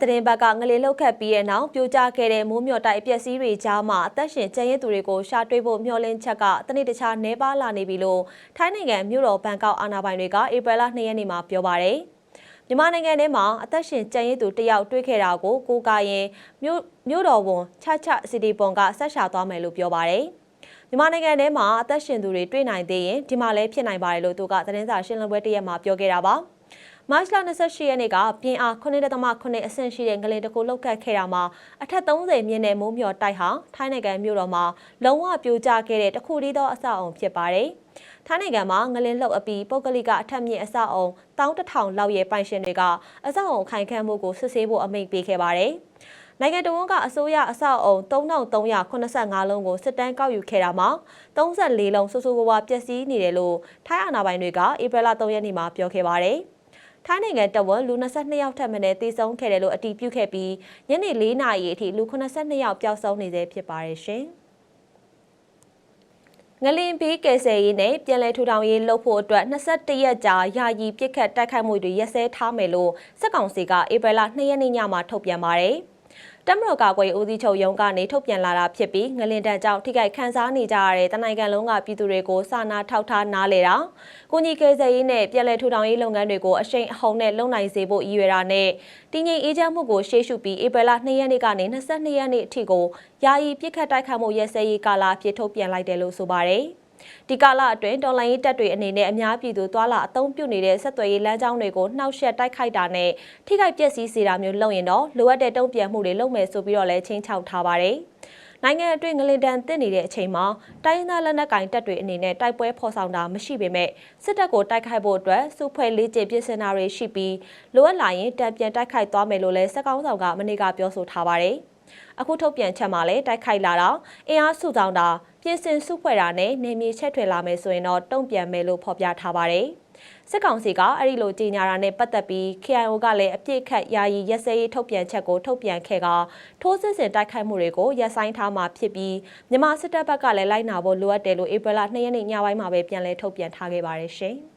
သတင်းဘက်ကငလင်လောက်ခတ်ပြီးတဲ့နောက်ပြိုကျခဲ့တဲ့မိုးမျှော်တိုက်အပျက်စီးတွေကြားမှာအသက်ရှင်ကျန်ရစ်သူတွေကိုရှာတွေ့ဖို့မျှော်လင့်ချက်ကတနေ့တခြားနှဲပါလာနေပြီလို့ထိုင်းနိုင်ငံမြို့တော်ဘန်ကောက်အာဏာပိုင်တွေကဧပြီလ2ရက်နေ့မှာပြောပါတယ်။မြန်မာနိုင်ငံထဲမှာအသက်ရှင်ကျန်ရစ်သူတယောက်တွေ့ခဲ့တာကိုကိုကာရင်မြို့မြို့တော်ဝန်ချချစီတီပွန်ကဆက်ရှာသွားမယ်လို့ပြောပါတယ်။မြန်မာနိုင်ငံထဲမှာအသက်ရှင်သူတွေတွေ့နိုင်သေးရင်ဒီမှာလည်းဖြစ်နိုင်ပါတယ်လို့သူကသတင်းစာရှင်းလင်းပွဲတစ်ရက်မှာပြောခဲ့တာပါ။ မတ်လ28ရက်နေ့ကပြင်းအား9.8အဆင့်ရှိတဲ့ငလင်တစ်ခုလှုပ်ခတ်ခဲ့တာမှာအထက်30မြင့်တဲ့မိုးမျှော်တိုက်ဟာထိုင်းနိုင်ငံမြို့တော်မှာလုံးဝပြိုကျခဲ့တဲ့တစ်ခုတည်းသောအဆောက်အုံဖြစ်ပါတယ်။ထိုင်းနိုင်ငံမှာငလင်လှုပ်အပြီးပုဂ္ဂလိကအထက်မြင့်အဆောက်အုံ11000လောက်ရဲ့ပိုင်ရှင်တွေကအဆောက်အုံခိုင်ခန့်မှုကိုစစ်ဆေးဖို့အမိန့်ပေးခဲ့ပါတယ်။နိုင်ငံတော်ကအစိုးရအဆောက်အုံ3385လုံးကိုစစ်တမ်းကောက်ယူခဲ့တာမှာ34လုံးစိုးစိုးဝါးဝါပျက်စီးနေတယ်လို့ထိုင်းအာဏာပိုင်တွေကဧပြီလ3ရက်နေ့မှာပြောခဲ့ပါတယ်။ ထိုင်းနိုင်ငံတဝက်လူ22ယောက်ထပ်မံတည်ဆုံးခဲ့တယ်လို့အတည်ပြုခဲ့ပြီးညနေ4နာရီအထိလူ82ယောက်ပျောက်ဆုံးနေသေးဖြစ်ပါတယ်ရှင်။ငလင်ဘေးကယ်ဆယ်ရေးနဲ့ပြည်လဲထူထောင်ရေးလုပ်ဖို့အတွက်21ရက်ကြာယာယီပြစ်ခတ်တိုက်ခိုက်မှုတွေရက်စဲထားမယ်လို့စစ်ကောင်စီကဧပြီလ2ရက်နေ့ညမှာထုတ်ပြန်ပါတယ်။ တမတော်ကာကွယ်ဦးစီးချုပ်ရုံးကနေထုတ်ပြန်လာတာဖြစ်ပြီးငလင်တန်ကြောင့်ထိခိုက်ခံစားနေကြရတဲ့တနိုင်ငံလုံးကပြည်သူတွေကိုစာနာထောက်ထားနားလေတာကိုကြီးကယ်ဆယ်ရေးနဲ့ပြည်လဲထူထောင်ရေးလုပ်ငန်းတွေကိုအရှိန်အဟုန်နဲ့လုပ်နိုင်စေဖို့ရည်ရွယ်တာနဲ့တည်ငြိမ်အေးချမ်းမှုကိုရှေ့ရှုပြီးဧပြီလ2ရက်နေ့ကနေ22ရက်နေ့အထိကိုယာယီပြစ်ခတ်တိုက်ခတ်မှုရဲစဲရေးကာလအဖြစ်ထုတ်ပြန်လိုက်တယ်လို့ဆိုပါတယ်။ ဒီကာလအတွင်းတော်လိုင်းရေးတပ်တွေအနေနဲ့အများပြည်သူသွာလာအသုံးပြုနေတဲ့ဆက်သွယ်ရေးလမ်းကြောင်းတွေကိုနှောက်ယှက်တိုက်ခိုက်တာနဲ့ထိခိုက်ပျက်စီးစေတာမျိုးလုပ်ရင်တော့လိုအပ်တဲ့တုံ့ပြန်မှုတွေလုပ်မယ်ဆိုပြီးတော့လည်းချင်းချောက်ထားပါတယ်။နိုင်ငံအတွင်းငလင်တန်တက်နေတဲ့အချိန်မှာတိုင်းသားလက်နက်ကင်တပ်တွေအနေနဲ့တိုက်ပွဲဖော်ဆောင်တာမရှိပေမဲ့စစ်တပ်ကိုတိုက်ခိုက်ဖို့အတွက်စုဖွဲ့လေးကျင့်ပြင်ဆင်တာတွေရှိပြီးလိုအပ်လာရင်တံပြန်တိုက်ခိုက်သွားမယ်လို့လည်းစက်ကောင်းဆောင်ကမနေ့ကပြောဆိုထားပါတယ်။ အခုထုတ်ပြန်ချက်မှာလည်းတိုက်ခိုက်လာတာအင်အားစုဆောင်တာပြင်ဆင်စုဖွဲ့တာနဲ့နေမြေချက်ထွေလာမယ်ဆိုရင်တော့တုံ့ပြန်မယ်လို့ဖော်ပြထားပါတယ်စစ်ကောင်စီကအဲ့ဒီလိုကြီးညာတာနဲ့ပတ်သက်ပြီး KIO ကလည်းအပြစ်ခတ်ယာယီရက်စဲရေးထုတ်ပြန်ချက်ကိုထုတ်ပြန်ခဲ့ကထိုးစစ်ဆင်တိုက်ခိုက်မှုတွေကိုရပ်ဆိုင်းထားမှာဖြစ်ပြီးမြန်မာစစ်တပ်ဘက်ကလည်းလိုက်နာဖို့လိုအပ်တယ်လို့ဧပြီလ2ရက်နေ့ညပိုင်းမှာပဲပြန်လည်ထုတ်ပြန်ထားခဲ့ပါတယ်ရှင်။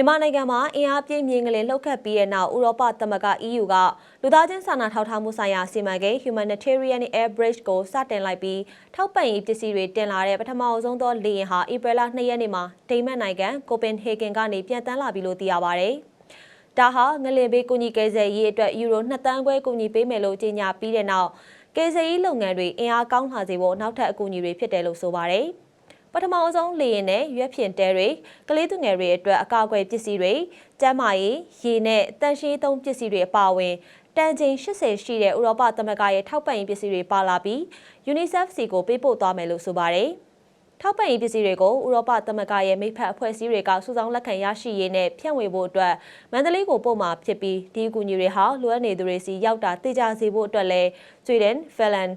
မြန်မာနိုင်ငံမှာအင်အားပြည့်မြင့်ကလေးလှုပ်ခတ်ပြီးတဲ့နောက်ဥရောပသမဂ္ဂ EU ကလူသားချင်းစာနာထောက်ထားမှုဆိုင်ရာစီမံကိန်း Humanitarian Air Bridge ကိုစတင်လိုက်ပြီးထောက်ပံ့ရေးပစ္စည်းတွေတင်လာတဲ့ပထမအဆုံးသောလေယာဉ်ဟာဧပြီလ2ရက်နေ့မှာဒိမတ်နိုင်ငံကိုပင်ဟေဂင်ကနေပြန်တန်းလာပြီလို့သိရပါဗျ။ဒါဟာငလင်ဘေးကူညီကယ်ဆယ်ရေးအတွက်ယူရို2တန်းခွဲကူညီပေးမယ်လို့ကြေညာပြီးတဲ့နောက်ကယ်ဆယ်ရေးလုပ်ငန်းတွေအင်အားကောင်းလာစေဖို့နောက်ထပ်အကူအညီတွေဖြစ်တယ်လို့ဆိုပါတယ်။ ပထမအဆုံးလေရင်နဲ့ရွက်ဖြင့်တဲတွေကလေးသူငယ်တွေအတွက်အကာအကွယ်ပစ္စည်းတွေကျန်းမာရေးရေနဲ့တန်ရှင်းသုံးပစ္စည်းတွေအပါအဝင်တန်ချိန်80ရှိတဲ့ဥရောပသမဂ္ဂရဲ့ထောက်ပံ့ရေးပစ္စည်းတွေပါလာပြီး UNICEF စီကိုပေးပို့သွားမယ်လို့ဆိုပါတယ်။ထောက်ပံ့ရေးပစ္စည်းတွေကိုဥရောပသမဂ္ဂရဲ့မိဖက်အဖွဲ့အစည်းတွေကစုဆောင်းလက်ခံရရှိရေးနဲ့ဖြန့်ဝေဖို့အတွက်မန္တလေးကိုပို့မှာဖြစ်ပြီးဒီအကူအညီတွေဟာလိုအပ်နေသူတွေစီရောက်တာသိကြစေဖို့အတွက်လည်းဆွီဒင်၊ဖင်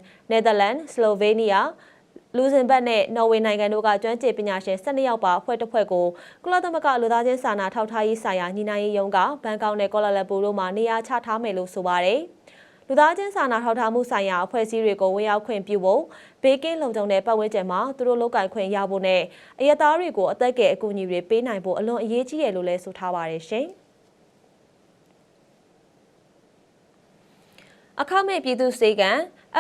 လန်၊နယ်သာလန်၊ဆလိုဗေးနီးယားလူဇင်ဘတ်နဲ့နော်ဝေနိုင်ငံတို့ကကျွမ်းကျင်ပညာရှင်12ယောက်ပါအဖွဲ့တစ်ဖွဲ့ကိုကုလသမဂ္ဂလူသားချင်းစာနာထောက်ထားရေးဆိုင်ရာညီနိုင်ရေးရုံးကဘန်ကောက်နဲ့ကောလာလမ်ပူတို့မှာနေရာချထားမယ်လို့ဆိုပါတယ်။လူသားချင်းစာနာထောက်ထားမှုဆိုင်ရာအဖွဲ့အစည်းတွေကိုဝင်ရောက်ခွင့်ပြုဖို့ဘေးကင်းလုံခြုံတဲ့ပတ်ဝန်းကျင်မှာသူတို့လုပ်ကင်ခွင့်ရဖို့နဲ့အရသားတွေကိုအသက်ကဲအကူအညီတွေပေးနိုင်ဖို့အလွန်အရေးကြီးတယ်လို့လည်းဆိုထားပါတယ်ရှင်။အခမဲ့ပြည်သူစေကံ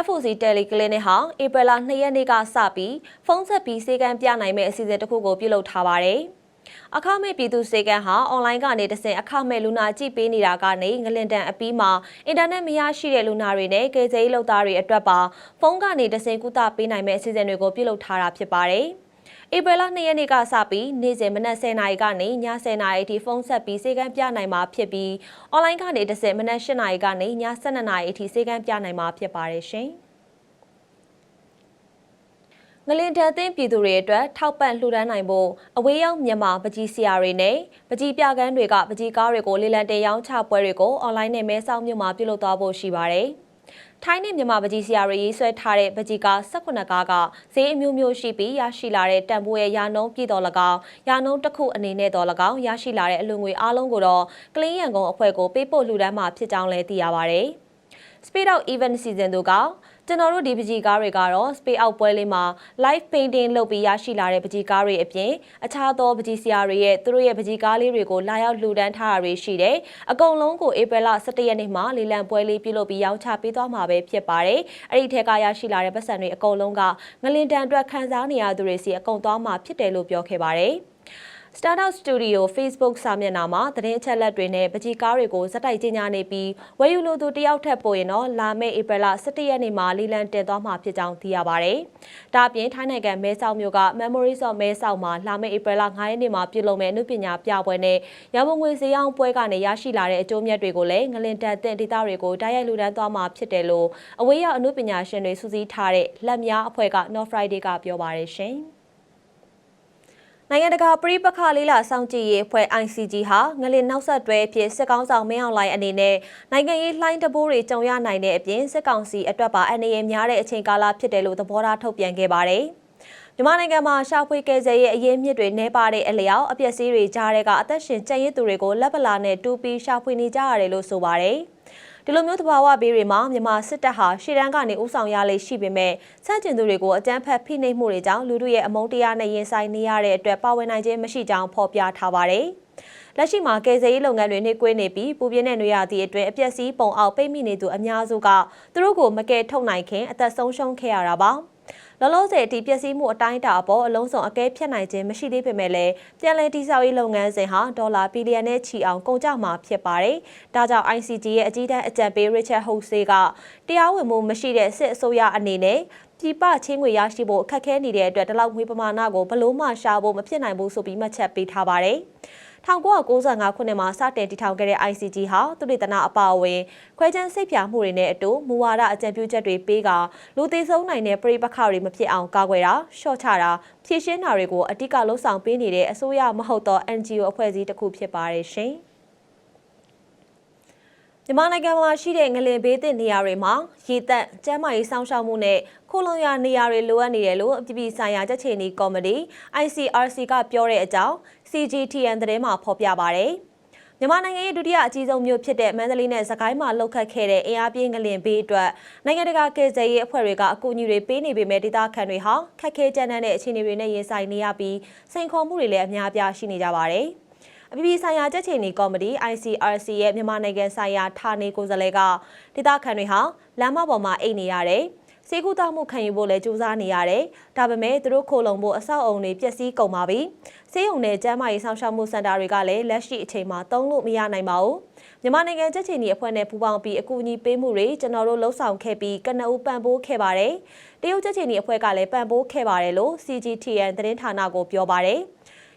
FOC Teleclinic ဟာဧပြီလ2ရက်နေ့ကစပြီးဖုန်းဆက်ပြီးစေကံပြနိုင်မယ့်အစီအစဉ်တစ်ခုကိုပြုလုပ်ထားပါတယ်။အခမဲ့ပြည်သူစေကံဟာအွန်လိုင်းကနေတဆင့်အခမဲ့လူနာကြည့်ပေးနေတာကနေငလင်တန်အပြီးမှာအင်တာနက်မရရှိတဲ့လူနာတွေနဲ့ကေဂျေးလုပ်သားတွေအတွက်ပါဖုန်းကနေတဆင့်ကုသပေးနိုင်မယ့်အစီအစဉ်တွေကိုပြုလုပ်ထားတာဖြစ်ပါတယ်။ ဧပြီလ2ရက်နေ့ကစပြီးနေ့စဉ်မနက်10:00နာရီကနေည10:00နာရီအထိဖုန်းဆက်ပြီးစေကန်းပြနိုင်မှာဖြစ်ပြီးအွန်လိုင်းကနေတစ်ဆက်မနက်10:00နာရီကနေည12:00နာရီအထိစေကန်းပြနိုင်မှာဖြစ်ပါတယ်ရှင်။ငလင်တန်သိန်းပြည်သူတွေအတွက်ထောက်ပံ့လှူဒန်းနိုင်ဖို့အဝေးရောက်မြန်မာပကြီးဆရာတွေနဲ့ပကြီးပြကန်းတွေကပကြီးကားတွေကိုလေလံတင်ရောင်းချပွဲတွေကိုအွန်လိုင်းနဲ့မဲဆောက်မြို့မှာပြုလုပ်သွားဖို့ရှိပါတယ်။ ထိုင်းနဲ့မြန်မာပကြီးဆရာတွေရေးဆွဲထားတဲ့ပကြီးကား18ကားကဈေးအမျိုးမျိုးရှိပြီးရရှိလာတဲ့တန်ဖိုးရဲ့ရာနှုန်းပြည်တော်၎င်းရာနှုန်းတစ်ခုအနေနဲ့တော်၎င်းရရှိလာတဲ့အလွန်ငွေအားလုံးကိုတော့ကလင်းရန်ကုန်အဖွဲ့ကိုပေးပို့လှူဒန်းမှာဖြစ်ကြောင်းလည်းသိရပါဗျ။ Speed Out Event Season တို့က ကျွန်တော်တို့ဒီပကြီးကားတွေကတော့ space out ပွဲလေးမှာ live painting လုပ်ပြီးရရှိလာတဲ့ပကြီးကားတွေအပြင်အခြားသောပကြီးဆရာတွေရဲ့သူတို့ရဲ့ပကြီးကားလေးတွေကိုလာရောက်လှူဒန်းထားတာတွေရှိတယ်။အကုန်လုံးကိုဧပြီလ17ရက်နေ့မှာလီလံပွဲလေးပြုလုပ်ပြီးရောင်းချပေးသွားမှာပဲဖြစ်ပါတယ်။အဲ့ဒီထက်ကရရှိလာတဲ့ပတ်စံတွေအကုန်လုံးကငလင်တန်အတွက်ခန်းစားနေရသူတွေစီအကုန်သွားမှာဖြစ်တယ်လို့ပြောခဲ့ပါတယ်။ Startup Studio Facebook စာမျက်နှာမှာသတင်းအချက်အလက်တွေနဲ့ပကြီးကားတွေကိုဇက်တိုက်ကြီးညာနေပြီးဝယ်ယူလိုသူတယောက်ထက်ပိုရင်တော့လာမယ့်ဧပြီလ17ရက်နေ့မှာလီလန်တင်သွားမှာဖြစ်ကြောင်းသိရပါဗျ။ဒါ့အပြင်ထိုင်းနိုင်ငံမဲဆောက်မြို့က Memories of မဲဆောက်မှာလာမယ့်ဧပြီလ9ရက်နေ့မှာပြုလုပ်မယ့်အမှုပညာပြပွဲနဲ့ရမငွေစည်းအောင်ပွဲကနေရရှိလာတဲ့အကျိုးမြတ်တွေကိုလည်းငလင်တန်တဲ့ဒေသတွေကိုတိုက်ရိုက်လူဒန်းသွားမှာဖြစ်တယ်လို့အဝေးရောက်အမှုပညာရှင်တွေစူးစီးထားတဲ့လက်များအဖွဲ့က North Friday ကပြောပါရရှင်။ နိုင်ငံတကာပြည်ပခလေးလာစောင့်ကြည့်ရေးအဖွဲ့ ICG ဟာငလင်နောက်ဆက်တွဲအဖြစ်စစ်ကောင်ဆောင်မင်းအောင်လှိုင်အနေနဲ့နိုင်ငံရေးလှိုင်းတဘိုးတွေကြုံရနိုင်တဲ့အပြင်စစ်ကောင်စီအတွက်ပါအနေရများတဲ့အချိန်ကာလဖြစ်တယ်လို့သဘောထားထုတ်ပြန်ခဲ့ပါတယ်။မြန်မာနိုင်ငံမှာရှာဖွေကယ်ဆယ်ရေးအရေးမြစ်တွေနှဲပါတဲ့အလျောက်အပျက်စီးတွေကြားတဲ့ကအသက်ရှင်ကျန်ရစ်သူတွေကိုလက်ပလာနဲ့တူပီရှာဖွေနေကြရတယ်လို့ဆိုပါတယ်။ ဒီလိုမျိုးသဘာဝဘေးတွေမှာမြန်မာစစ်တပ်ဟာရှေ့တန်းကနေဥဆောင်ရလေရှိပေမဲ့စန့်ကျင်သူတွေကိုအကြမ်းဖက်ဖိနှိပ်မှုတွေကြောင့်လူတို့ရဲ့အမုန်းတရားနဲ့ရင်ဆိုင်နေရတဲ့အတွက်ပါဝင်နိုင်ခြင်းမရှိကြောင်းဖော်ပြထားပါတယ်။လက်ရှိမှာကယ်ဆယ်ရေးလုပ်ငန်းတွေနှိကွေးနေပြီးပူပြင်းတဲ့နေရာသည့်အတွင်းအပျက်စီးပုံအောက်ပိတ်မိနေသူအများစုကသူတို့ကိုမကယ်ထုတ်နိုင်ခင်အသက်ဆုံးရှုံးခဲ့ရတာပါ။ လောလောဆယ်အထိပျက်စီးမှုအတိုင်းအတာအပေါ်အလုံးစုံအကဲဖြတ်နိုင်ခြင်းမရှိသေးပေမဲ့လည်းပြန်လည်တည်ဆောက်ရေးလုပ်ငန်းစဉ်ဟာဒေါ်လာဘီလီယံနဲ့ချီအောင်ကုန်ကျမှာဖြစ်ပါတယ်။ဒါကြောင့် ICG ရဲ့အကြီးတန်းအကြံပေး Richard Hose ကတရားဝင်မှုမရှိတဲ့စစ်အစိုးရအနေနဲ့ပြည်ပချင်းငွေရရှိဖို့အခက်အခဲနေတဲ့အတွက်ဒီလောက်ငွေပမာဏကိုဘလို့မှရှာဖို့မဖြစ်နိုင်ဘူးဆိုပြီးမှတ်ချက်ပေးထားပါတယ်။ 1995ခုနှစ်မှာစတင်တည်ထောင်ခဲ့တဲ့ ICG ဟာသူတေသနာအပါအဝင်ခွဲခြမ်းစိတ်ဖြာမှုတွေနဲ့အတူမူဝါဒအကြံပြုချက်တွေပေးကလူသေးဆုံးနိုင်တဲ့ပြည်ပခါတွေမဖြစ်အောင်ကာကွယ်တာရှော့ချတာဖြည့်ရှင်းတာတွေကိုအဓိကလှုံ့ဆော်ပေးနေတဲ့အစိုးရမဟုတ်သော NGO အဖွဲ့အစည်းတစ်ခုဖြစ်ပါတယ်ရှင်။ မြန်မာနိုင်ငံမှာရှိတဲ့ငလင်ဘေးသင့်နေရာတွေမှာရေတက်ကျန်းမာရေးစောင့်ရှောက်မှုနဲ့ခိုလုံရနေရာတွေလိုအပ်နေတယ်လို့အပြည်ပြည်ဆိုင်ရာကြက်ချေနီကော်မတီ ICRC ကပြောတဲ့အကြောင်း CGTN သတင်းမှာဖော်ပြပါဗျ။မြန်မာနိုင်ငံရဲ့ဒုတိယအကြီးဆုံးမြို့ဖြစ်တဲ့မန္တလေးနဲ့စကိုင်းမှာလှုပ်ခတ်ခဲ့တဲ့အင်အားပြင်းငလင်ဘေးအတွက်နိုင်ငံတကာကယ်ဆယ်ရေးအဖွဲ့တွေကအကူအညီတွေပေးနေပေမဲ့ဒေသခံတွေဟာခက်ခဲကြမ်းတမ်းတဲ့အခြေအနေတွေနဲ့ရင်ဆိုင်နေရပြီးစိန်ခေါ်မှုတွေလည်းအများအပြားရှိနေကြပါတယ်။ အပြည်ပြည်ဆိုင်ရာကြက်ချေနီကော်မတီ ICRC ရဲ့မြန်မာနိုင်ငံဆိုင်ရာဌာနေကိုယ်စားလှယ်ကဒေသခံတွေဟာလမ်းမပေါ်မှာအိတ်နေရတယ်။စေကူတောက်မှုခံယူဖို့လည်းကြိုးစားနေရတယ်။ဒါပေမဲ့သူတို့ခိုလုံဖို့အဆောက်အုံတွေပျက်စီးကုန်ပါပြီ။ဆေးရုံနဲ့ကျန်းမာရေးဆောင်ရှောက်မှုစင်တာတွေကလည်းလက်ရှိအချိန်မှာသုံးလို့မရနိုင်ပါဘူး။မြန်မာနိုင်ငံကြက်ချီနီအဖွဲ့နဲ့ပူးပေါင်းပြီးအကူအညီပေးမှုတွေကျွန်တော်တို့လှုပ်ဆောင်ခဲ့ပြီးကနအူပံ့ပိုးခဲ့ပါတယ်။တရုတ်ကြက်ချီနီအဖွဲ့ကလည်းပံ့ပိုးခဲ့ပါတယ်လို့ CGTN သတင်းဌာနကိုပြောပါတယ်။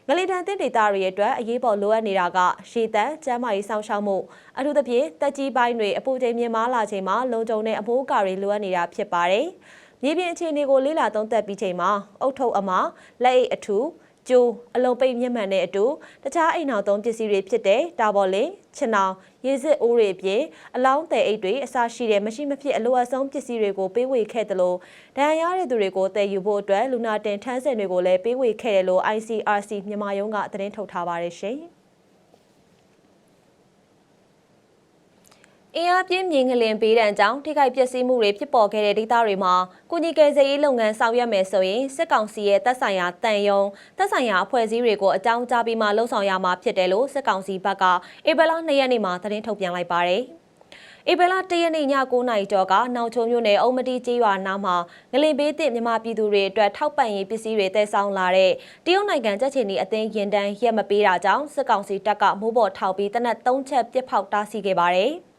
ငလီတန်တင်ဒေတာတွေအတွက်အရေးပေါ်လိုအပ်နေတာကရှေတန်ကျန်းမာရေးစောင့်ရှောက်မှုအထူးသဖြင့်တက်ကြီးပိုင်းတွေအပူချိန်မြင့်မားလာချိန်မှာလုံခြုံတဲ့အမိုးအကာတွေလိုအပ်နေတာဖြစ်ပါတယ်။မြေပြင်အခြေအနေကိုလေ့လာသုံးသပ်ပြီးချိန်မှာအုတ်ထုပ်အမလက်အိတ်အထူး ကျိုးအလုံးပိတ်မျက်မှန်တဲ့အတူတခြားအိမ်နောက်သုံးပစ္စည်းတွေဖြစ်တဲ့တာဘော်လင်ခြံအောင်ရေစစ်အိုးတွေအပြင်အလောင်းတဲ့အိတ်တွေအစရှိတဲ့မရှိမဖြစ်အလိုအဆုံးပစ္စည်းတွေကိုပေးဝေခဲ့တယ်လို့ဒဏ်ရာရတဲ့သူတွေကိုတည်ယူဖို့အတွက်လူနာတင်ထမ်းစင်တွေကိုလည်းပေးဝေခဲ့တယ်လို့ ICRC မြန်မာရုံးကသတင်းထုတ်ထားပါတယ်ရှင်။ အင်အားပြင်းမြင်ငလင်ပေးတဲ့ကြောင့်ထိခိုက်ပျက်စီးမှုတွေဖြစ်ပေါ်ခဲ့တဲ့ဒေသတွေမှာကုညီကယ်ဆယ်ရေးလုပ်ငန်းဆောင်ရွက်မယ်ဆိုရင်စစ်ကောင်စီရဲ့တပ်ဆိုင်ရာတန်ယုံတပ်ဆိုင်ရာအဖွဲ့အစည်းတွေကိုအကြောင်းကြားပြီးမှလှုံ့ဆော်ရမှာဖြစ်တယ်လို့စစ်ကောင်စီဘက်ကဧပြီလ2ရက်နေ့မှာသတင်းထုတ်ပြန်လိုက်ပါတယ်။ဧပြီလ၁ရက်နေ့ည9:00နာရီကျော်ကနောင်ချုံမြို့နယ်အုံမတီကျေးရွာနားမှာငလင်ဘေးသင့်မြန်မာပြည်သူတွေအတွက်ထောက်ပံ့ရေးပစ္စည်းတွေတည်ဆောင်လာတဲ့တရုတ်နိုင်ငံကြက်ချီနီအသင်းရင်တန်းရက်မပေးတာကြောင့်စစ်ကောင်စီတပ်ကမိုးပေါ်ထောက်ပြီးတနက်၃ချက်ပြစ်ဖောက်တားဆီးခဲ့ပါတယ်။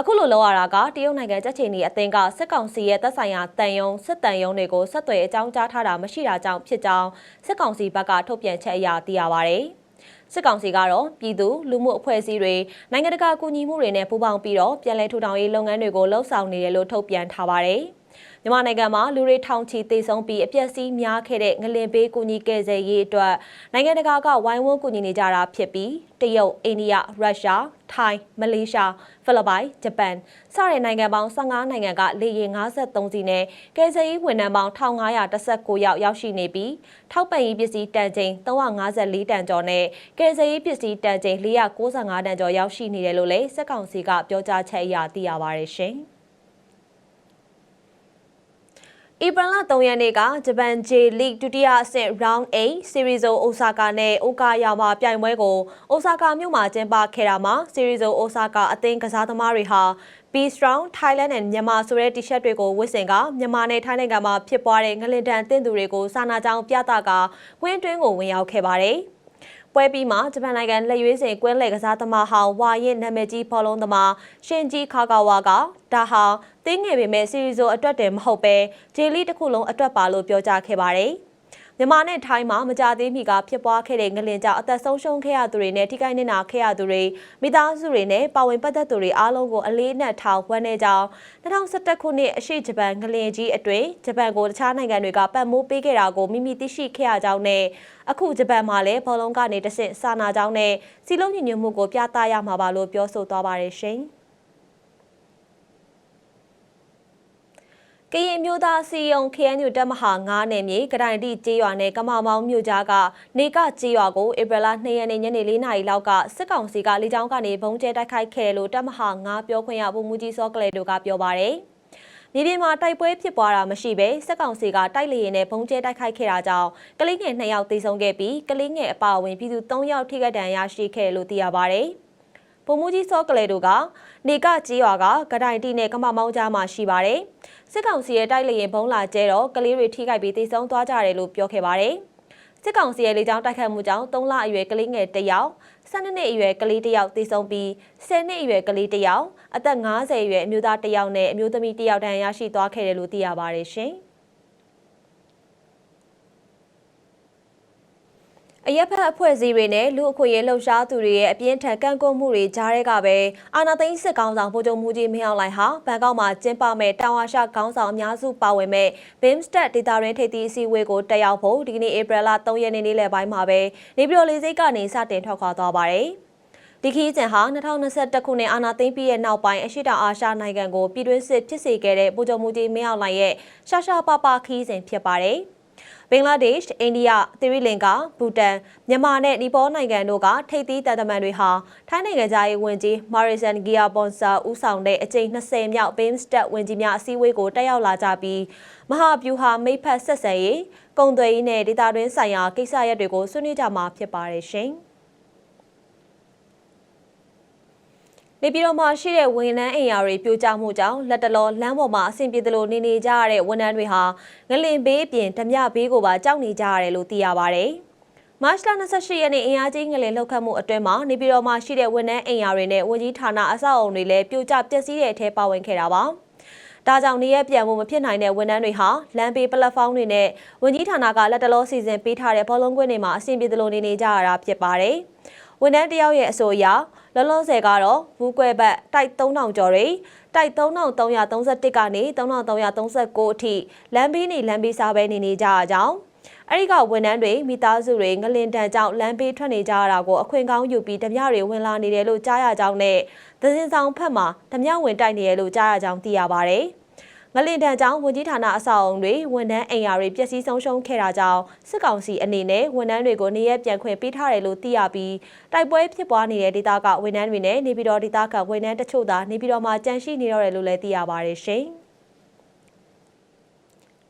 အခုလိုလောက်ရတာကတရုတ်နိုင်ငံချက်ချီနီအသင်းကစစ်ကောင်စီရဲ့တပ်ဆိုင်ရာတန်ယုံစစ်တန်ယုံတွေကိုဆက်သွယ်အကြောင်းကြားထားတာမရှိတာကြောင့်ဖြစ်ကြောင်းစစ်ကောင်စီဘက်ကထုတ်ပြန်ချက်အရသိရပါဗျ။စစ်ကောင်စီကတော့ပြည်သူလူမှုအဖွဲ့အစည်းတွေနိုင်ငံတကာကူညီမှုတွေနဲ့ပူးပေါင်းပြီးတော့ပြည်내ထူထောင်ရေးလုပ်ငန်းတွေကိုလှုပ်ဆောင်နေတယ်လို့ထုတ်ပြန်ထားပါတယ်။ မြန်မာနိုင်ငံမှာလူတွေထောင်ချီသေဆုံးပြီးအပျက်စီးများခဲ့တဲ့ငလင်ဘေးကူညီကယ်ဆယ်ရေးအတွက်နိုင်ငံတကာကဝိုင်းဝန်းကူညီနေကြတာဖြစ်ပြီးတရုတ်၊အိန္ဒိယ၊ရုရှား၊ထိုင်း၊မလေးရှား၊ဖိလစ်ပိုင်၊ဂျပန်စတဲ့နိုင်ငံပေါင်း15နိုင်ငံကလေယာဉ်53စီးနဲ့ကယ်ဆယ်ရေးဝန်ထမ်းပေါင်း1519ယောက်ရောက်ရှိနေပြီးထောက်ပံ့ရေးပစ္စည်းတန်ချိန်354တန်ကျော်နဲ့ကယ်ဆယ်ရေးပစ္စည်းတန်ချိန်495တန်ကျော်ရောက်ရှိနေတယ်လို့လည်းစက်ကောင်စီကပြောကြားချက်အရသိရပါတယ်ရှင်။ ဧပြီလ3ရက်နေ့ကဂျပန် J League ဒုတိယအဆင့် Round 8 Series of Osaka နဲ့အိုကာယာမှာပြိုင်ပွဲကိုအိုဆာကာမြို့မှာကျင်းပခဲ့တာမှာ Series of Osaka အသင်းကစားသမားတွေဟာ B Strong Thailand and Myanmar ဆိုတဲ့ T-shirt တွေကိုဝတ်ဆင်ကမြန်မာနဲ့ထိုင်းနိုင်ငံမှာဖြစ်ပွားတဲ့ငလင်တန်အသင်းသူတွေကိုစာနာကြောင်းပြသကဝင်းတွင်းကိုဝင်ရောက်ခဲ့ပါတယ်။ ပွဲပြီးမှာဂျပန်နိုင်ငံလက်ရွေးစင်ကွင်းလယ်ကစားသမားဟောင်းဝါရင်နာမည်ကြီးဖော်လုံးသမားရှင်ဂျီခါကာဝါကဒါဟာတင်းငယ်ပေမဲ့စီရီဇိုအတွက်တင်မဟုတ်ပဲဂျေလီတစ်ခုလုံးအတွက်ပါလို့ပြောကြားခဲ့ပါတယ်။ မြန်မာနဲ့ထိုင်းမှာမကြသေးမီကဖြစ်ပွားခဲ့တဲ့ငလင်ကြောင့်အသက်ဆုံးရှုံးခဲ့ရသူတွေနဲ့ထိခိုက်နေတာခဲ့ရသူတွေမိသားစုတွေနဲ့ပါဝင်ပတ်သက်သူတွေအားလုံးကိုအလေးအနက်ထားဝန်းနေကြောင်း2011ခုနှစ်အရှိဂျပန်ငလင်ကြီးအတွင်းဂျပန်ကိုတခြားနိုင်ငံတွေကပတ်မိုးပေးခဲ့တာကိုမိမိသိရှိခဲ့ရကြောင်းနဲ့အခုဂျပန်မှာလည်းဘောလုံးကနေတဆင့်စာနာကြောင်းနဲ့စီလုံးညီညွတ်မှုကိုပြသရမှာပါလို့ပြောဆိုသွားပါတယ်ရှင်။ ကရင်မျိုးသားစီယုံ KNU တပ်မဟာ9နယ်မြေကတိုင်တိကျေးရွာနဲ့ကမမောင်းမြို့ကြားကနေကကျေးရွာကိုဧပြီလ2ရက်နေ့ညနေ4နာရီလောက်ကစစ်ကောင်စီကလေကြောင်းကနေဘုံကျဲတိုက်ခိုက်ခဲ့လို့တပ်မဟာ9ပြောခွင့်ရဗိုလ်မှူးကြီးစောကလေးတို့ကပြောပါရယ်မြေပြင်မှာတိုက်ပွဲဖြစ်ပွားတာမရှိဘဲစစ်ကောင်စီကတိုက်လေရင်နဲ့ဘုံကျဲတိုက်ခိုက်ခဲ့တာကြောင့်ကလေးငယ်2ယောက်သေဆုံးခဲ့ပြီးကလေးငယ်အပါအဝင်ပြည်သူ3ယောက်ထိခိုက်ဒဏ်ရာရှိခဲ့လို့သိရပါဗျ။ဗိုလ်မှူးကြီးစောကလေးတို့က နေကကြီးရွာကကတိုင်တီနဲ့ကမမောင်းကြားမှာရှိပါတယ်။စစ်ကောင်စီရဲ့တိုက်လေရင်ဘုံလာကျဲတော့ကလေးတွေထိခိုက်ပြီးသေဆုံးသွားကြတယ်လို့ပြောခဲ့ပါတယ်။စစ်ကောင်စီရဲ့လေကြောင်းတိုက်ခတ်မှုကြောင့်3လအရွယ်ကလေးငယ်1ယောက်12နှစ်အရွယ်ကလေး1ယောက်သေဆုံးပြီး10နှစ်အရွယ်ကလေး1ယောက်အသက်50အရွယ်အမျိုးသား1ယောက်နဲ့အမျိုးသမီး1ယောက်ဒဏ်ရာရှိသွားခဲ့တယ်လို့သိရပါတယ်ရှင်။ အရက်ဖက်အဖွဲ့အစည်းတွေနဲ့လူအခွင့်အရေးလှုပ်ရှားသူတွေရဲ့အပြင်းထန်ကန့်ကွက်မှုတွေကြားထဲကပဲအာနာသိန်းစစ်ကောင်းဆောင်ဗိုလ်ချုပ်မှုကြီးမင်းအောင်လှိုင်ဟာဘန်ကောက်မှာကျင်းပမဲ့တောင်အာရှခေါင်းဆောင်အများစုပါဝင်မဲ့ BIMSTEC ဒေတာရင်းထိပ်သီးအစည်းအဝေးကိုတက်ရောက်ဖို့ဒီကနေ့ဧပြီလ3ရက်နေ့နေ့လယ်ပိုင်းမှာပဲနေပြည်တော်လေဆိပ်ကနေစတင်ထွက်ခွာသွားပါတယ်။ဒီခီးကျန်ဟာ2021ခုနှစ်အာနာသိန်းပြည်ရဲ့နောက်ပိုင်းအရှိတောင်အာရှနိုင်ငံကိုပြည်တွင်းစစ်ဖြစ်စေခဲ့တဲ့ဗိုလ်ချုပ်မှုကြီးမင်းအောင်လှိုင်ရဲ့ရှာရှာပပခီးစဉ်ဖြစ်ပါတယ်။ဘ င်္ဂလားဒေ့ရှ်အိန္ဒိယသီရိလင်္ကာဘူတန်မြန်မာနဲ့နီပေါနိုင်ငံတို့ကထိပ်သီးတန်တမန်တွေဟာထိုင်းနိုင်ငံသားရေးဝန်ကြီးမာရီဆန်ဂီယာပွန်ဆာဦးဆောင်တဲ့အကြိမ်20မြောက်ဘင်းစတက်ဝန်ကြီးများအစည်းအဝေးကိုတက်ရောက်လာကြပြီးမဟာဗျူဟာမိတ်ဖက်ဆက်ဆံရေးကုန်သွယ်ရေးနဲ့ဒေသတွင်းဆိုင်ရာကိစ္စရပ်တွေကိုဆွေးနွေးကြမှာဖြစ်ပါတယ်ရှင်။ နေပြည်တော်မှာရှိတဲ့ဝန်ထမ်းအိမ်ယာတွေပြိုကျမှုကြောင့်လက်တလောလမ်းပေါ်မှာအဆင်ပြေသလိုနေနေကြရတဲ့ဝန်ထမ်းတွေဟာငလင်ဘေးပြင်ဓမြဘေးကိုပါကြောက်နေကြရတယ်လို့သိရပါဗျ။မတ်လ28ရက်နေ့အင်အားကြီးငလင်လှုပ်ခတ်မှုအတွင်းမှာနေပြည်တော်မှာရှိတဲ့ဝန်ထမ်းအိမ်ယာတွေနဲ့ဝန်ကြီးဌာနအဆောက်အုံတွေလည်းပြိုကျပျက်စီးတဲ့အထဲပါဝင်ခဲ့တာပါ။ဒါကြောင့်နေရပြန်မှုမဖြစ်နိုင်တဲ့ဝန်ထမ်းတွေဟာလမ်းဘေးပလက်ဖောင်းတွေနဲ့ဝန်ကြီးဌာနကလက်တလောစီစဉ်ပေးထားတဲ့ဘောလုံးကွင်းတွေမှာအဆင်ပြေသလိုနေနေကြရတာဖြစ်ပါတယ်။ဝန်ထမ်းတယောက်ရဲ့အဆိုအရ လောလောဆယ်ကတော့ဘူးကွဲဘက်တိုက်3000ကျော်တွေတိုက်3331ကနေ3339အထိလမ်းဘေးနေလမ်းဘေးစားပဲနေနေကြရကြောင်းအဲ့ဒီကဝန်ထမ်းတွေမိသားစုတွေငလင်တန်ကြောင့်လမ်းဘေးထွက်နေကြရတာကိုအခွင့်ကောင်းယူပြီးဓမြတွေဝင်လာနေတယ်လို့ကြားရကြောင်းနဲ့သစင်ဆောင်ဖက်မှာဓမြဝင်တိုက်နေတယ်လို့ကြားရကြောင်းသိရပါဗျ။ ငလင်တန်ကြောင့်ဝန်ကြီးဌာနအဆောက်အုံတွေဝန်ထမ်းအိမ်ယာတွေပျက်စီးဆုံးရှုံးခဲ့တာကြောင့်စစ်ကောင်စီအနေနဲ့ဝန်ထမ်းတွေကိုနေရက်ပြန်ခွင့်ပေးထားတယ်လို့သိရပြီးတိုက်ပွဲဖြစ်ပွားနေတဲ့ဒေသကဝန်ထမ်းတွေနဲ့နေပြည်တော်ဒေသကဝန်ထမ်းတချို့သာနေပြည်တော်မှာကြန့်ရှိနေတော့တယ်လို့လည်းသိရပါတယ်ရှင်။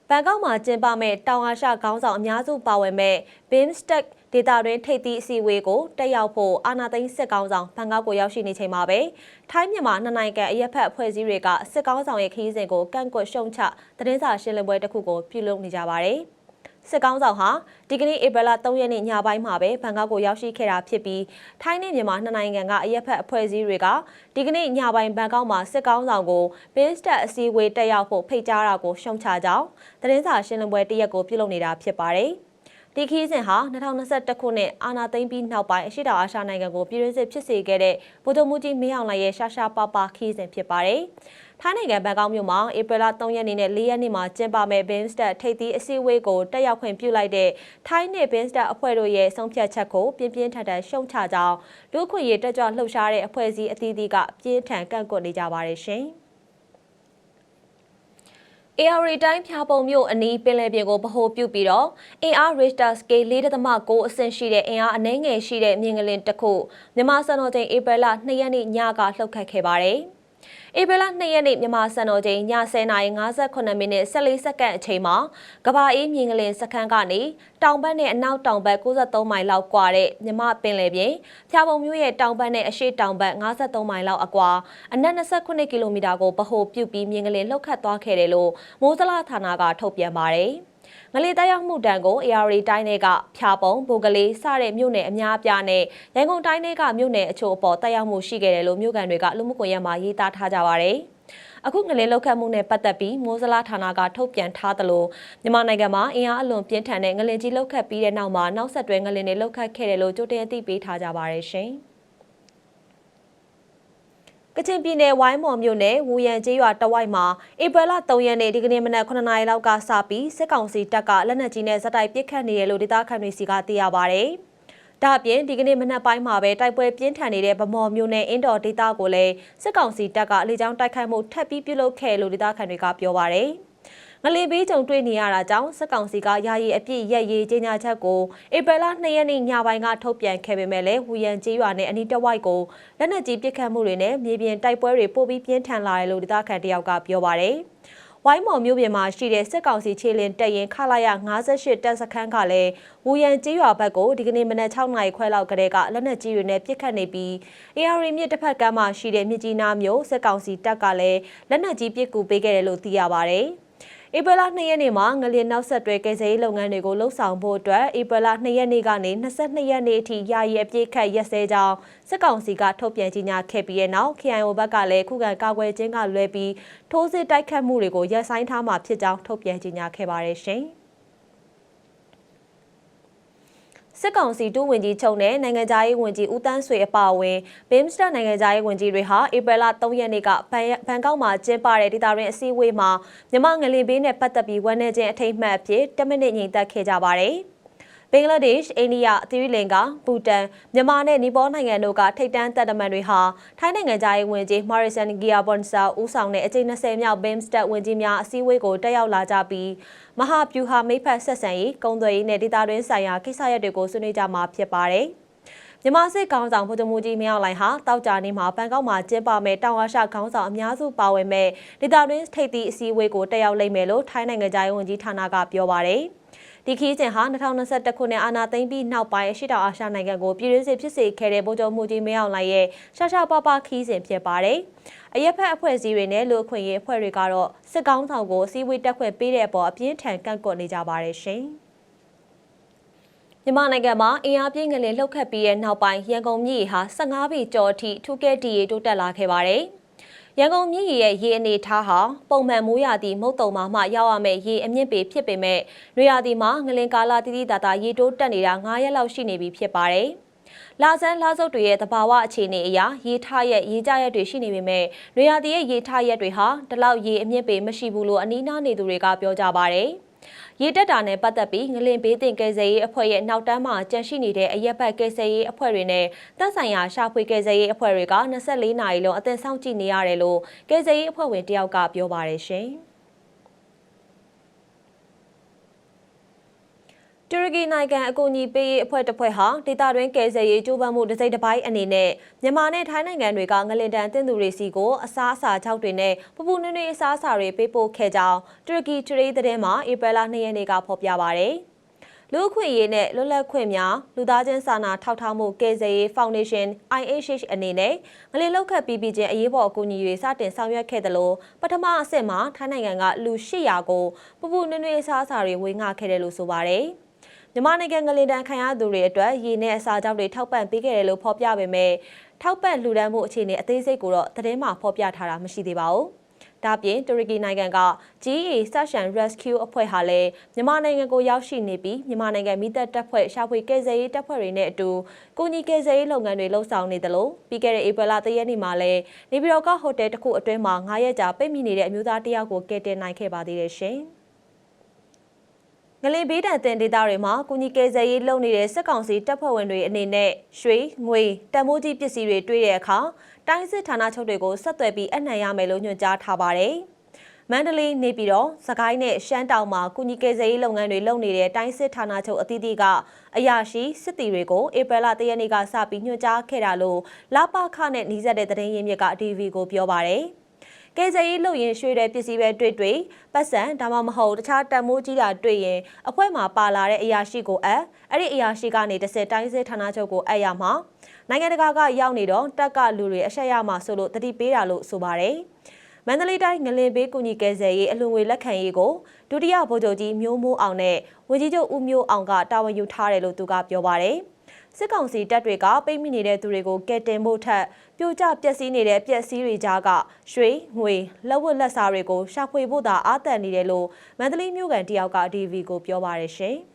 ဘန်ကောက်မှာကျင်းပမဲ့တောင်အာရှခေါင်းဆောင်အများစုပါဝင်မဲ့ BIMSTEC ဒေတာတွင်ထိပ်သီးအစည်းအဝေးကိုတက်ရောက်ဖို့အာနာသိန်းစစ်ကောင်းဆောင်ဘန်ကောက်ကိုရောက်ရှိနေချိန်မှာပဲထိုင်းမြန်မာနှစ်နိုင်ငံအရက်ဖက်အဖွဲ့အစည်းတွေကစစ်ကောင်းဆောင်ရဲ့ခရီးစဉ်ကိုကန့်ကွက်ရှုံချသတင်းစာရှင်းလင်းပွဲတစ်ခုကိုပြုလုပ်နေကြပါတယ်စစ်ကောင်းဆောင်ဟာဒီကနေ့ဧပြီလ3ရက်နေ့ညပိုင်းမှာပဲဘန်ကောက်ကိုရောက်ရှိခဲ့တာဖြစ်ပြီးထိုင်းနဲ့မြန်မာနှစ်နိုင်ငံကအရက်ဖက်အဖွဲ့အစည်းတွေကဒီကနေ့ညပိုင်းဘန်ကောက်မှာစစ်ကောင်းဆောင်ကိုဘင်းစတက်အစည်းအဝေးတက်ရောက်ဖို့ဖိတ်ကြားတာကိုရှုံချကြောင်းသတင်းစာရှင်းလင်းပွဲတစ်ရက်ကိုပြုလုပ်နေတာဖြစ်ပါတယ်။ ဒီခီးစဉ်ဟာ2021ခုနှစ်အာနာသိမ့်ပြီးနောက်ပိုင်းအရှိတောင်အာရှနိုင်ငံကိုပြည်တွင်းစစ်ဖြစ်စေခဲ့တဲ့ဗိုလ်ချုပ်မှုကြီးမင်းအောင်လှိုင်ရဲ့ရှာရှာပါပါခီးစဉ်ဖြစ်ပါတယ်။ထိုင်းနိုင်ငံဘန်ကောက်မြို့မှာဧပြီလ3ရက်နေ့နဲ့4ရက်နေ့မှာကျင်းပမဲ့ Binstat ထိပ်သီးအစည်းအဝေးကိုတက်ရောက်ခွင့်ပြုလိုက်တဲ့ထိုင်းနဲ့ Binstat အဖွဲ့တို့ရဲ့ဆုံးဖြတ်ချက်ကိုပြင်းပြင်းထန်ထန်ရှုံချကြောင်းလူ့ခွင့်ရေးတက်ကြွလှုပ်ရှားတဲ့အဖွဲ့အစည်းအသီးသီးကပြင်းထန်ကန့်ကွက်နေကြပါတယ်ရှင်။ AR တိုင်းဖြာပုံမြို့အနီးပင်လယ်ပြင်ကိုဗဟိုပြုပြီးတော့အင်အား Richter scale 4.9အဆင့်ရှိတဲ့အင်အားအနည်းငယ်ရှိတဲ့မြင်းကလင်တစ်ခုမြန်မာစံတော်ချိန်ဧပြီလ2ရက်နေ့ညကလှုပ်ခတ်ခဲ့ပါတယ် ဧပြီလ2ရက်နေ့မြန်မာစံတော်ချိန်ည10:58မိနစ်14စက္ကန့်အချိန်မှာကဘာအေးမြင်ကလင်စခန်းကနေတောင်ဘက်နဲ့အနောက်တောင်ဘက်63မိုင်လောက်ကွာတဲ့မြမပင်လယ်ပြင်ဖြာပုံမြို့ရဲ့တောင်ဘက်နဲ့အရှေ့တောင်ဘက်53မိုင်လောက်အကွာအနက်29ကီလိုမီတာကိုဗဟိုပြုတ်ပြီးမြင်ကလင်လှုပ်ခတ်သွားခဲ့တယ်လို့မိုးစလာဌာနကထုတ်ပြန်ပါတယ်။ ငလေးတက်ရောက်မှုတန်ကို AR တိုင်းတွေကဖြာပုံဘိုကလေးစတဲ့မြို့နယ်အများအပြားနဲ့ရန်ကုန်တိုင်းတွေကမြို့နယ်အချို့အပေါ်တက်ရောက်မှုရှိခဲ့တယ်လို့မြို့ကန်တွေကလူမှုကွန်ရက်မှာရေးသားထားကြပါဗျ။အခုငလေးလောက်ခတ်မှုနဲ့ပတ်သက်ပြီးမိုးစလာဌာနကထုတ်ပြန်ထားသလိုမြန်မာနိုင်ငံမှာအင်အားအလွန်ပြင်းထန်တဲ့ငလင်ကြီးလောက်ခတ်ပြီးတဲ့နောက်မှာနောက်ဆက်တွဲငလင်တွေလောက်ခတ်ခဲ့တယ်လို့ကြိုတင်အသိပေးထားကြပါရရှင်။ ကချင်ပြည်နယ်ဝိုင်းမော်မြို့နယ်ဝူရန်ကျေးရွာတဝိုက်မှာဧပြီလ3ရက်နေ့ဒီကနေ့မနက်9နာရီလောက်ကစပြီးစစ်ကောင်စီတပ်ကလက်နက်ကြီးနဲ့ဇက်တိုက်ပစ်ခတ်နေတယ်လို့ဒေသခံတွေစီကသိရပါဗျ။ဒါ့အပြင်ဒီကနေ့မနက်ပိုင်းမှာပဲတိုက်ပွဲပြင်းထန်နေတဲ့ဗမော်မြို့နယ်အင်းတော်ဒေသကိုလည်းစစ်ကောင်စီတပ်ကလေကြောင်းတိုက်ခိုက်မှုထပ်ပြီးပြုလုပ်ခဲ့လို့ဒေသခံတွေကပြောပါဗျ။ ငလီဘေးကြုံတွေ့နေရတာကြောင့်စစ်ကောင်စီကယာယီအပြစ်ရက်ရေးကြေညာချက်ကိုဧပြီလ2ရက်နေ့ညပိုင်းကထုတ်ပြန်ခဲ့ပေမဲ့လည်းဝူရန်ကျေးရွာနဲ့အနီးတစ်ဝိုက်ကိုလက်နက်ကြီးပစ်ခတ်မှုတွေနဲ့မြေပြင်တိုက်ပွဲတွေပိုပြီးပြင်းထန်လာတယ်လို့ဒေသခံတယောက်ကပြောပါတယ်။ဝိုင်းမော်မြို့ပြင်မှာရှိတဲ့စစ်ကောင်စီခြေလင်တပ်ရင်ခလာရ58တပ်စခန်းကလည်းဝူရန်ကျေးရွာဘက်ကိုဒီကနေ့မနက်6နာရီခွဲလောက်ကလေးကလက်နက်ကြီးတွေနဲ့ပစ်ခတ်နေပြီး AR မြစ်တစ်ဖက်ကမ်းမှာရှိတဲ့မြစ်ကြီးနားမြို့စစ်ကောင်စီတပ်ကလည်းလက်နက်ကြီးပစ်ကူပေးခဲ့တယ်လို့သိရပါတယ်။ ဧပြီလ2ရက်နေ့မှာငလျင်နောက်ဆက်တွဲကယ်ဆယ်ရေးလုပ်ငန်းတွေကိုလှုပ်ဆောင်ဖို့အတွက်ဧပြီလ2ရက်နေ့ကနေ22ရက်နေ့အထိယာယီအပြည့်ခတ်ရက်စဲကြောင်းစစ်ကောင်စီကထုတ်ပြန်ကြေညာခဲ့ပြီးတဲ့နောက် KIO ဘက်ကလည်းခုခံကာကွယ်ခြင်းကလွဲပြီးထိုးစစ်တိုက်ခတ်မှုတွေကိုရပ်ဆိုင်းထားမှာဖြစ်ကြောင်းထုတ်ပြန်ကြေညာခဲ့ပါတယ်ရှင်။ စစ်ကောင်စီဒုဝန်ကြီးချုပ်နဲ့နိုင်ငံသားရေးဝန်ကြီးဦးတန်းဆွေအပါအဝင်ဘင်းစတာနိုင်ငံသားရေးဝန်ကြီးတွေဟာဧပြီလ3ရက်နေ့ကဘန်ကောက်မှာကျင်းပတဲ့ဒေသတွင်းအစည်းအဝေးမှာမြန်မာငလင်ဘေးနဲ့ပတ်သက်ပြီးဝန်내ခြင်းအထိတ်မှတ်အဖြစ်10မိနစ်ညင်သက်ခဲ့ကြပါတယ်။ ဘင်္ဂလားဒေ့ရှ်အိန္ဒိယသီရိလင်္ကာဘူတန်မြန်မာနဲ့နီပေါနိုင်ငံတို့ကထိပ်တန်းတပ်တမန်တွေဟာထိုင်းနိုင်ငံသားရေးဝန်ကြီးမာရီဆန်ဂီယာဘွန်ဆာဦးဆောင်တဲ့အကြိမ်20မြောက်ဘင်းစတက်ဝန်ကြီးများအစည်းအဝေးကိုတက်ရောက်လာကြပြီးမဟာဗျူဟာမိဖက်ဆက်ဆံရေးကုံသွယ်ရေးနဲ့ဒေသတွင်းဆိုင်ရာကိစ္စရပ်တွေကိုဆွေးနွေးကြမှာဖြစ်ပါတယ်။မြန်မာစစ်ကောင်ဆောင်ဗိုလ်ချုပ်မှုကြီးမင်းအောင်လှိုင်ဟာတောက်ကြနေမှာဘန်ကောက်မှာကျင်းပမဲ့တောင်အာရှခေါင်းဆောင်အများစုပါဝင်မဲ့ဒေသတွင်းထိပ်သီးအစည်းအဝေးကိုတက်ရောက်လိမ့်မယ်လို့ထိုင်းနိုင်ငံသားရေးဝန်ကြီးဌာနကပြောပါရယ်။ ဒီခီးစဉ်ဟာ2021ခုနှစ်အာဏာသိမ်းပြီးနောက်ပိုင်းရှေ့တောင်အာရှနိုင်ငံကိုပြည်တွင်းစစ်ဖြစ်စေခဲ့တဲ့ဗိုလ်ချုပ်မှုကြီးမင်းအောင်လှိုင်ရဲ့ရှာရှာပါပါခီးစဉ်ဖြစ်ပါတယ်။အရက်ဖက်အဖွဲ့အစည်းတွေနဲ့လူအခွင့်အရေးအဖွဲ့တွေကတော့စစ်ကောင်းဆောင်ကိုစီးဝေးတက်ခွင့်ပေးတဲ့အပေါ်အပြင်းထန်ကန့်ကွက်နေကြပါတယ်ရှင်။မြန်မာနိုင်ငံမှာအင်အားပြင်းငလင်လှုပ်ခတ်ပြီးတဲ့နောက်ပိုင်းရန်ကုန်မြို့ဟာ15ပြီကျော်အထိထူးကဲတည်တိုးတက်လာခဲ့ပါတယ်။ ရန်ကုန်မြစ်ရဲ့ရေအနေထားဟာပုံမှန်မိုးရာသီမုတ်တုံမှာမှရောက်ရမယ့်ရေအမြင့်ပေဖြစ်ပေမဲ့နွေရာသီမှာငလင်ကာလတိတိတသာရေတိုးတက်နေတာ9ရက်လောက်ရှိနေပြီဖြစ်ပါတယ်။လာဆန်းလာစုပ်တွေရဲ့သဘာဝအခြေအနေအရရေထားရက်ရေကြရက်တွေရှိနေပေမဲ့နွေရာသီရဲ့ရေထားရက်တွေဟာဒီလောက်ရေအမြင့်ပေမရှိဘူးလို့အနီးနားနေသူတွေကပြောကြပါတယ်။ ရေတက်တာနဲ့ပတ်သက်ပြီးငလင်ဘေးတင်ကယ်ဆယ်ရေးအဖွဲ့ရဲ့နောက်တန်းမှာကြန့်ရှိနေတဲ့အရက်ဘက်ကယ်ဆယ်ရေးအဖွဲ့တွေနဲ့တပ်ဆိုင်ရာရှာဖွေကယ်ဆယ်ရေးအဖွဲ့တွေက24နာရီလုံးအသင်ဆောင်ကြည့်နေရတယ်လို့ကယ်ဆယ်ရေးအဖွဲ့ဝင်တယောက်ကပြောပါတယ်ရှင်။ တူရကီနိုင်ငံအကူအညီပေးရေးအဖွဲ့တစ်ဖွဲ့ဟာဒေသတွင်းကယ်ဆယ်ရေးကြိုးပမ်းမှုတစ်စိတ်တစ်ပိုင်းအနေနဲ့မြန်မာနဲ့ထိုင်းနိုင်ငံတွေကငလင်တန်တင်သူတွေစီကိုအစားအစာခြောက်တွေနဲ့ပပူနွေ့နွေ့အစားအစာတွေပေးပို့ခဲ့ကြောင်းတူရကီထရေးသတင်းမှာဧပြီလ2ရက်နေ့ကဖော်ပြပါရယ်လူ့အခွင့်အရေးနဲ့လွတ်လပ်ခွင့်များလူသားချင်းစာနာထောက်ထားမှုကယ်ဆယ်ရေးဖောင်ဒေးရှင်း IHH အနေနဲ့ငလင်လောက်ခတ်ပြီးပြီးချင်းအရေးပေါ်အကူအညီတွေစတင်ဆောင်ရွက်ခဲ့တယ်လို့ပထမအဆင့်မှာထိုင်းနိုင်ငံကလူ800ကိုပပူနွေ့နွေ့အစားအစာတွေဝေငှခဲ့တယ်လို့ဆိုပါတယ်။ မြန်မာနိုင်ငံငလင်တန်ခံရသူတွေအတွက်ရေနဲ့အစာကြောင့်တွေထောက်ပံ့ပေးခဲ့တယ်လို့ဖော်ပြပေမဲ့ထောက်ပံ့လှူဒန်းမှုအခြေအနေအသေးစိတ်ကိုတော့သတင်းမှာဖော်ပြထားတာမရှိသေးပါဘူး။ဒါပြင်တူရကီနိုင်ငံက GA Search and Rescue အဖွဲ့ဟာလည်းမြန်မာနိုင်ငံကိုရောက်ရှိနေပြီးမြန်မာနိုင်ငံမိသက်တပ်ဖွဲ့ရှာဖွေကယ်ဆယ်ရေးတပ်ဖွဲ့တွေနဲ့အတူကုညီကယ်ဆယ်ရေးလုပ်ငန်းတွေလှုပ်ဆောင်နေတယ်လို့ပြီးခဲ့တဲ့ဧပြီလ3ရက်နေ့မှာလည်းနေပြည်တော်ကဟိုတယ်တစ်ခုအတွင်းမှာ9ရက်ကြာပိတ်မိနေတဲ့အမျိုးသားတယောက်ကိုကယ်တင်နိုင်ခဲ့ပါသေးတယ်ရှင်။ ငလင်ဘေးဒဏ်တင်ဒေသတွေမှာကုညီကယ်ဆယ်ရေးလုပ်နေတဲ့စစ်ကောင်စီတပ်ဖွဲ့ဝင်တွေအနေနဲ့ရွှေငွေတန်မိုးကြီးပစ္စည်းတွေတွေ့တဲ့အခါတိုင်းစစ်ဌာနချုပ်တွေကိုဆက်သွယ်ပြီးအနှံ့ရမယ်လို့ညွှန်ကြားထားပါတယ်။မန္တလေးနေပြည်တော်စကိုင်းနဲ့ရှမ်းတောင်မှာကုညီကယ်ဆယ်ရေးလုပ်ငန်းတွေလုပ်နေတဲ့တိုင်းစစ်ဌာနချုပ်အသီးသီးကအရာရှိစစ်တီတွေကိုဧပြီလ၁ရက်နေ့ကစပြီးညွှန်ကြားခဲ့တာလို့လပခနဲ့နှီးစပ်တဲ့သတင်းရင်းမြစ်က DV ကိုပြောပါရယ် ကယ်ဆယ်ရေးလုပ်ရင်ရွှေတဲ့ပစ္စည်းပဲတွေ့တွေ့ပတ်စံဒါမှမဟုတ်တခြားတန်မိုးကြီးတာတွေ့ရင်အဖွဲ့မှာပါလာတဲ့အရာရှိကိုအပ်အဲ့ဒီအရာရှိကနေတစ်ဆက်တိုင်းစစ်ဌာနချုပ်ကိုအပ်ရမှာနိုင်ငံတကာကရောက်နေတော့တက်ကလူတွေအဆက်ရမှာဆိုလို့တတိပေးတာလို့ဆိုပါတယ်မန္တလေးတိုင်းငလင်ဘေးကူညီကယ်ဆယ်ရေးအလှူငွေလက်ခံရေးကိုဒုတိယဗိုလ်ချုပ်ကြီးမျိုးမိုးအောင်နဲ့ဝန်ကြီးချုပ်ဦးမျိုးအောင်ကတာဝန်ယူထားတယ်လို့သူကပြောပါတယ်။ စစ်ကောင်စီတပ်တွေကပိတ်မိနေတဲ့သူတွေကိုကယ်တင်ဖို့ထက်ပြိုကျပျက်စီးနေတဲ့ပျက်စီးတွေကြားကရွှေငွေလက်ဝတ်လက်စားတွေကိုရှာဖွေဖို့သာအားတန်နေတယ်လို့မန္တလေးမြို့ကန်တယောက်က DV ကိုပြောပါရရှင်။